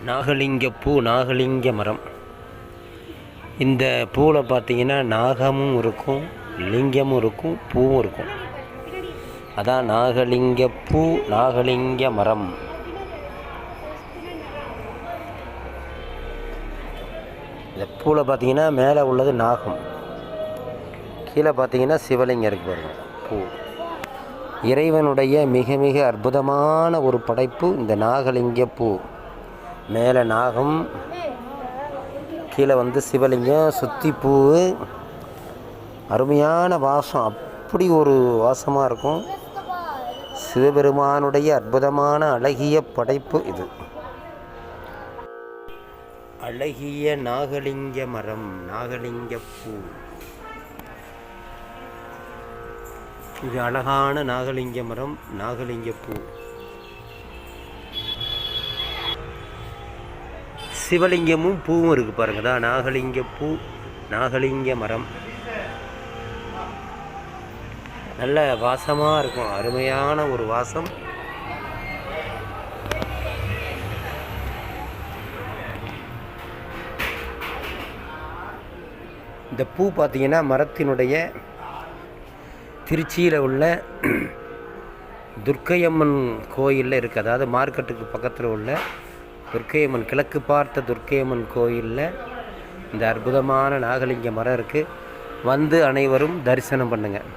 நாகலிங்க பூ நாகலிங்க மரம். இந்த பூவில் பார்த்தீங்கன்னா நாகமும் இருக்கும் லிங்கமும் இருக்கும் பூவும் இருக்கும். அதான் நாகலிங்க பூ நாகலிங்க மரம். இந்த பூவில் பார்த்தீங்கன்னா மேலே உள்ளது நாகம். கீழே பார்த்தீங்கன்னா சிவலிங்கம் இருக்கு பாருங்கள் பூ. இறைவனுடைய மிக மிக அற்புதமான ஒரு படைப்பு இந்த நாகலிங்க பூ. மேலே நாகம் கீழே வந்து சிவலிங்கம் சுற்றி பூ அருமையான வாசம். அப்படி ஒரு வாசமாக இருக்கும். சிவபெருமானுடைய அற்புதமான அழகிய படைப்பு இது. அழகிய நாகலிங்க மரம் நாகலிங்க பூ. இது அழகான நாகலிங்க மரம் நாகலிங்க பூ. சிவலிங்கமும் பூவும் இருக்குது பாருங்க. தான் நாகலிங்க பூ நாகலிங்க மரம். நல்ல வாசமாக இருக்கும். அருமையான ஒரு வாசம். இந்த பூ பார்த்தீங்கன்னா மரத்தினுடைய திருச்சியில் உள்ள துர்க்கையம்மன் கோயிலில் இருக்குது அதாவது மார்க்கெட்டுக்கு பக்கத்தில் உள்ள துர்க்கையம்மன் கிழக்கு பார்த்த துர்க்கையம்மன் கோயிலில் இந்த அற்புதமான நாகலிங்க மரம் இருக்குது வந்து அனைவரும் தரிசனம் பண்ணுங்கள்